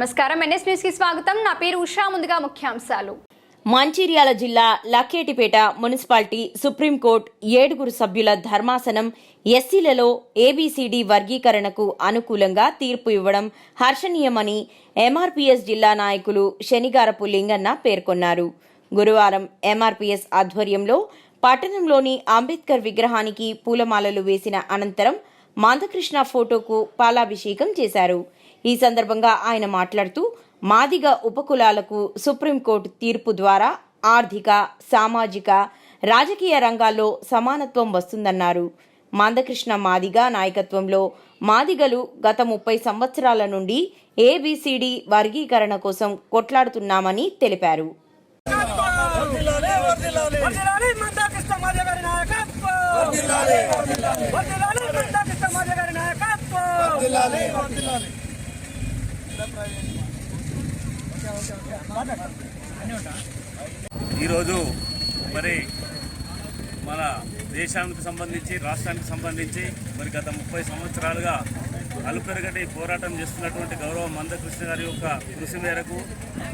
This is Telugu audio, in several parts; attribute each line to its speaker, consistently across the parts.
Speaker 1: నమస్కారం. ఎన్ఎస్ న్యూస్కి స్వాగతం. నా పేరు ఉషా. ముందుగా ముఖ్యాంశాలు.
Speaker 2: మంచిర్యాల జిల్లా లక్కేటిపేట మున్సిపాలిటీ సుప్రీంకోర్టు ఏడుగురు సభ్యుల ధర్మాసనం ఎస్సీలలో ఏబీసీడీ వర్గీకరణకు అనుకూలంగా తీర్పు ఇవ్వడం హర్షణీయమని ఎంఆర్పీఎస్ జిల్లా నాయకులు శనిగారపు లింగన్న పేర్కొన్నారు. గురువారం ఎంఆర్పీఎస్ ఆధ్వర్యంలో పట్టణంలోని అంబేద్కర్ విగ్రహానికి పూలమాలలు వేసిన అనంతరం మందకృష్ణ ఫోటోకు పాలాభిషేకం చేశారు. ఈ సందర్భంగా ఆయన మాట్లాడుతూ మాదిగ ఉపకులాలకు సుప్రీంకోర్టు తీర్పు ద్వారా ఆర్థిక సామాజిక రాజకీయ రంగాల్లో సమానత్వం వస్తుందన్నారు. మందకృష్ణ మాదిగ నాయకత్వంలో మాదిగలు గత ముప్పై సంవత్సరాల నుండి ఏబిసిడి వర్గీకరణ కోసం కొట్లాడుతున్నామని తెలిపారు
Speaker 3: మందాకృష్ణ మాదిగ గారి నాయకత్వం
Speaker 4: ఈరోజు మరి మన దేశానికి సంబంధించి రాష్ట్రానికి సంబంధించి మరి గత ముప్పై సంవత్సరాలుగా అలుపెరగటి పోరాటం చేస్తున్నటువంటి గౌరవ మందకృష్ణ గారి యొక్క కృషి మేరకు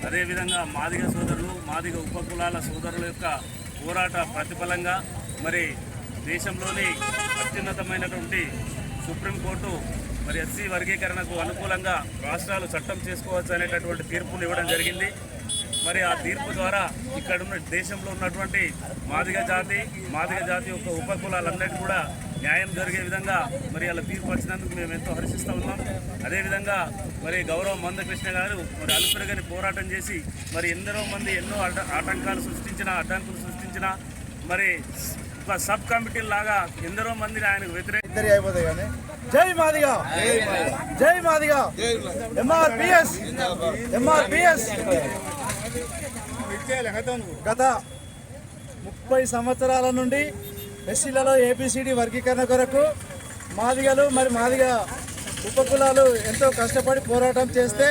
Speaker 4: అదేవిధంగా మాదిగ సోదరులు మాదిగ ఉపకులాల సోదరుల యొక్క పోరాట ప్రతిఫలంగా మరి దేశంలోని అత్యున్నతమైనటువంటి సుప్రీంకోర్టు మరి ఎస్సీ వర్గీకరణకు అనుకూలంగా రాష్ట్రాలు చట్టం చేసుకోవచ్చు అనేటటువంటి తీర్పును ఇవ్వడం జరిగింది. మరి ఆ తీర్పు ద్వారా ఇక్కడ ఉన్న దేశంలో ఉన్నటువంటి మాదిగ జాతి మాదిగ జాతి యొక్క ఉపకులాలన్నిటి కూడా న్యాయం జరిగే విధంగా మరి అలా తీర్పు వచ్చినందుకు మేము ఎంతో హర్షిస్తూ ఉన్నాం. అదేవిధంగా మరి గౌరవ మందకృష్ణ గారు మరి అలుపెరగని పోరాటం చేసి మరి ఎందరో మంది ఎన్నో ఆటంకాలు సృష్టించిన అడ్డంకులు సృష్టించిన మరి ఒక సబ్ కమిటీ లాగా ఎందరో మందిని ఆయనకు వ్యతిరేక
Speaker 5: ఇద్దరి అయిపోతాయి కానీ. జై మాదిగా. జై మాదిగా. ఎంఆర్పిఎస్ ఎంఆర్పిఎస్ గత ముప్పై సంవత్సరాల నుండి ఎస్సీలలో ఏపీసీడీ వర్గీకరణ కొరకు మాదిగలు మరి మాదిగ ఉపకులాలు ఎంతో కష్టపడి పోరాటం చేస్తే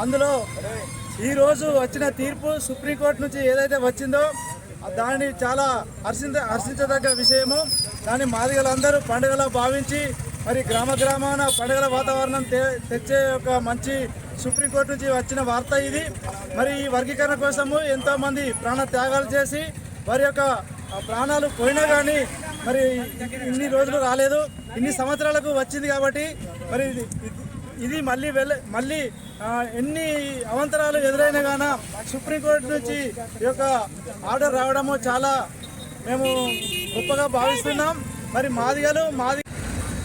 Speaker 5: అందులో ఈరోజు వచ్చిన తీర్పు సుప్రీంకోర్టు నుంచి ఏదైతే వచ్చిందో దాన్ని చాలా హర్షించ హర్షించదగ్గ విషయము. దాన్ని మాదిగలందరూ పండుగలా భావించి మరి గ్రామ గ్రామాన పండుగల వాతావరణం తెచ్చే ఒక మంచి సుప్రీంకోర్టు నుంచి వచ్చిన వార్త ఇది. మరి ఈ వర్గీకరణ కోసము ఎంతోమంది ప్రాణ త్యాగాలు చేసి వారి యొక్క ప్రాణాలు పోయినా కానీ మరి ఇన్ని రోజులు రాలేదు. ఇన్ని సంవత్సరాలకు వచ్చింది కాబట్టి మరి ఇది మళ్ళీ వెళ్ళ మళ్ళీ ఎన్ని అవంతరాలు ఎదురైనా గాన సుప్రీంకోర్టు నుంచి ఈ యొక్క ఆర్డర్ రావడము చాలా మేము గొప్పగా భావిస్తున్నాం. మరి మాదిగలు మాది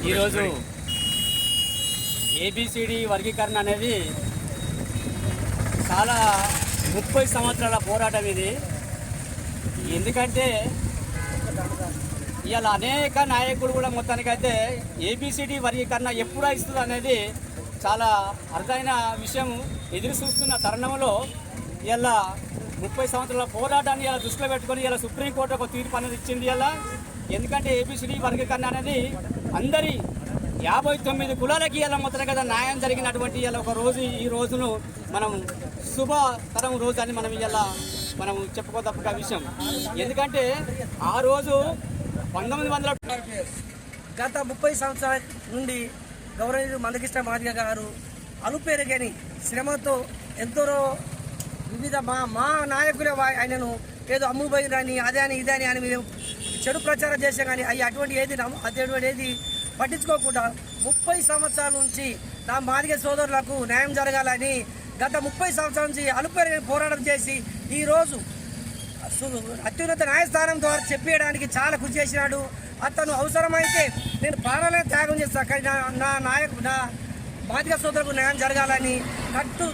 Speaker 6: ఈరోజు ఏబిసిడి వర్గీకరణ అనేది చాలా ముప్పై సంవత్సరాల పోరాటం ఇది. ఎందుకంటే ఇవాళ అనేక నాయకుడు కూడా మొత్తానికైతే ఏబిసిడి వర్గీకరణ ఎప్పుడు ఇస్తుంది అనేది చాలా అరుదైన విషయం ఎదురు చూస్తున్న తరుణంలో ఇలా ముప్పై సంవత్సరాల పోరాటాన్ని ఇలా దృష్టిలో పెట్టుకొని ఇలా సుప్రీంకోర్టు ఒక తీర్పు అనేది ఇచ్చింది ఇలా ఎందుకంటే ఏబిసిడి వర్గీకరణ అనేది అందరి యాభై తొమ్మిది కులాలకి ఇలా మొత్తం కదా న్యాయం జరిగినటువంటి ఇలా ఒక రోజు ఈ రోజును మనం శుభతరం రోజు అని మనం ఇలా మనం చెప్పుకోదప్ప విషయం. ఎందుకంటే ఆ రోజు పంతొమ్మిది వందల
Speaker 3: గత ముప్పై సంవత్సరాల నుండి గౌరవనీయులు మందకృష్ణ మాదిగ గారు అలుపేరగని శ్రమతో ఎంతో వివిధ మా మా నాయకులే ఆయనను ఏదో అమ్ముబోయిరని అదే అని ఇదే అని అని మేము చెడు ప్రచారం చేసే కానీ అవి అటువంటి ఏది అటువంటి ఏది పట్టించుకోకుండా ముప్పై సంవత్సరాల నుంచి నా మాదిగ సోదరులకు న్యాయం జరగాలని గత ముప్పై సంవత్సరాల నుంచి అలుపేరగని పోరాటం చేసి ఈరోజు అత్యున్నత న్యాయస్థానం ద్వారా చెప్పేయడానికి చాలా కృషి చేసినాడు. అతను అవసరమైతే నేను ప్రాణాలను త్యాగం చేస్తాను కానీ నా నాయకు నా బాధిక సోదరులకు న్యాయం జరగాలని కట్టు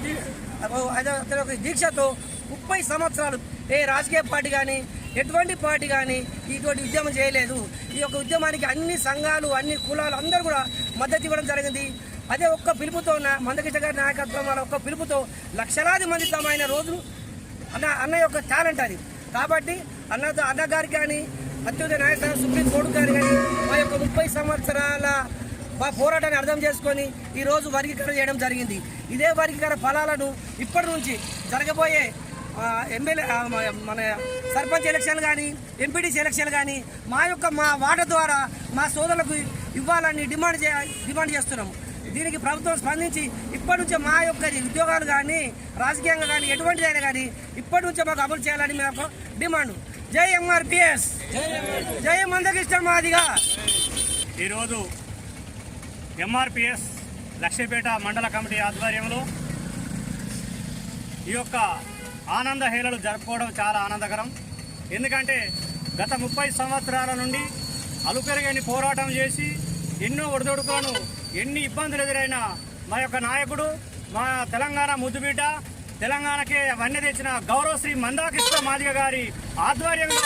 Speaker 3: అతని ఒక దీక్షతో ముప్పై సంవత్సరాలు ఏ రాజకీయ పార్టీ కానీ ఎటువంటి పార్టీ కానీ ఇటువంటి ఉద్యమం చేయలేదు. ఈ యొక్క ఉద్యమానికి అన్ని సంఘాలు అన్ని కులాలు అందరూ కూడా మద్దతు ఇవ్వడం జరిగింది. అదే ఒక్క పిలుపుతో మందకృష్ణ గారి నాయకత్వం వల్ల ఒక్క పిలుపుతో లక్షలాది మంది తమైన రోజులు అన్న అన్న యొక్క టాలెంట్ అది. కాబట్టి అన్నతో అన్నగారికి కానీ అత్యున్నత న్యాయస్థానం సుప్రీం కోర్టు గారు కానీ మా యొక్క ముప్పై సంవత్సరాల మా పోరాటాన్ని అర్థం చేసుకొని ఈరోజు వర్గీకరణ చేయడం జరిగింది. ఇదే వర్గీకరణ ఫలాలను ఇప్పటి నుంచి జరగబోయే ఎమ్మెల్యే మన- సర్పంచ్ ఎలక్షన్ కానీ ఎంపీటీసీ ఎలక్షన్లు కానీ మా యొక్క మా వాట ద్వారా మా సోదరులకు ఇవ్వాలని డిమాండ్ చే డిమాండ్ చేస్తున్నాము. దీనికి ప్రభుత్వం స్పందించి ఇప్పటి నుంచే మా యొక్క ఉద్యోగాలు కానీ రాజకీయంగా కానీ ఎటువంటిదైనా కానీ ఇప్పటి నుంచే మాకు అమలు చేయాలని మేము డిమాండ్. జై ఎంఆర్పిఎస్. జై మందకిష్టం మాదిగా.
Speaker 7: ఈరోజు ఎంఆర్పిఎస్ లక్ష్మీపేట మండల కమిటీ ఆధ్వర్యంలో ఈ యొక్క ఆనంద హేళలు జరుపుకోవడం చాలా ఆనందకరం. ఎందుకంటే గత ముప్పై సంవత్సరాల నుండి అలుపెరగని పోరాటం చేసి ఎన్నో ఒడిదొడుకులను ఎన్ని ఇబ్బందులు ఎదురైనా మా యొక్క నాయకుడు మా తెలంగాణ ముద్దుబిడ్డ తెలంగాణకే వన్నె తెచ్చిన గౌరవశ్రీ మందాకృష్ణ మాదిగ గారి ఆధ్వర్యంలో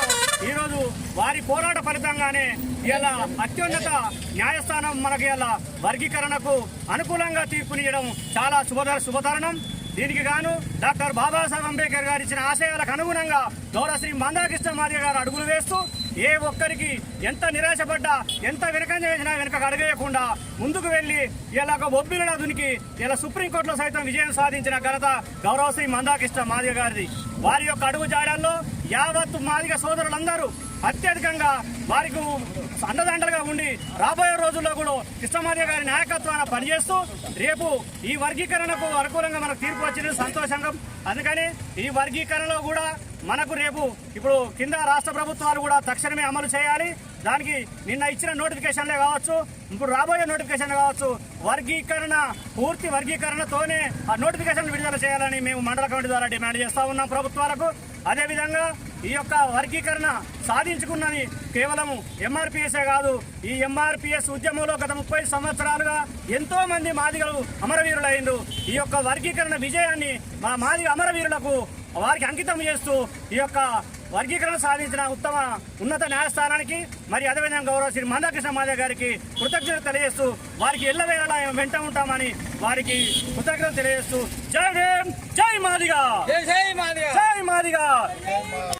Speaker 7: ఈరోజు వారి పోరాట ఫలితంగానే ఇలా అత్యున్నత న్యాయస్థానం మనకి ఇలా వర్గీకరణకు అనుకూలంగా తీర్పునియడం చాలా శుభ శుభతరణం. దీనికి గాను డాక్టర్ బాబాసాహెబ్ అంబేద్కర్ గారు ఇచ్చిన ఆశయాలకు అనుగుణంగా గౌరవశ్రీ మందాకృష్ణ మాదిగ గారు అడుగులు వేస్తూ ఏ ఒక్కరికి ఎంత నిరాశపడ్డా ఎంత వెనకంజ వేసినా వెనక అడగేయకుండా ముందుకు వెళ్ళి ఇలా ఒక దునికి ఇలా సుప్రీంకోర్టులో సైతం విజయం సాధించిన ఘనత గౌరవశ్రీ మందాకృష్ణ మాదిగ గారిది. వారి యొక్క అడుగు జాడల్లో యావత్తు మాదిగ సోదరులందరూ అత్యధికంగా వారికి అండదండలుగా ఉండి రాబోయే రోజుల్లో కూడా కృష్ణమాదిగ గారి నాయకత్వాన్ని పనిచేస్తూ రేపు ఈ వర్గీకరణకు అనుకూలంగా మనకు తీర్పు వచ్చింది సంతోషంగా అందుకని ఈ వర్గీకరణలో కూడా మనకు రేపు ఇప్పుడు కింద రాష్ట్ర ప్రభుత్వాలు కూడా తక్షణమే అమలు చేయాలి. దానికి నిన్న ఇచ్చిన నోటిఫికేషన్లే కావచ్చు ఇప్పుడు రాబోయే నోటిఫికేషన్లు కావచ్చు వర్గీకరణ పూర్తి వర్గీకరణతోనే ఆ నోటిఫికేషన్ విడుదల చేయాలని మేము మండల కమిటీ ద్వారా డిమాండ్ చేస్తా ఉన్నాం ప్రభుత్వాలకు. అదేవిధంగా ఈ యొక్క వర్గీకరణ సాధించుకున్నది కేవలం ఎంఆర్పిఎస్ఏ కాదు ఈ ఎంఆర్పిఎస్ ఉద్యమంలో గత ముప్పై సంవత్సరాలుగా ఎంతో మంది మాదిగలు అమరవీరులైండు ఈ యొక్క వర్గీకరణ విజయాన్ని మా మాదిగ అమరవీరులకు వారికి అంకితం చేస్తూ ఈ యొక్క వర్గీకరణ సాధించిన ఉత్తమ ఉన్నత న్యాయస్థానానికి మరి అదేవిధంగా గౌరవ శ్రీ మందాకృష్ణ మాదే గారికి కృతజ్ఞత తెలియజేస్తూ వారికి ఎల్లవేళలా వెంట ఉంటామని వారికి కృతజ్ఞత తెలియజేస్తూ జై భీమ్ జై మాదిగా!
Speaker 3: జై జై మాదిగా!
Speaker 7: జై మాదిగా!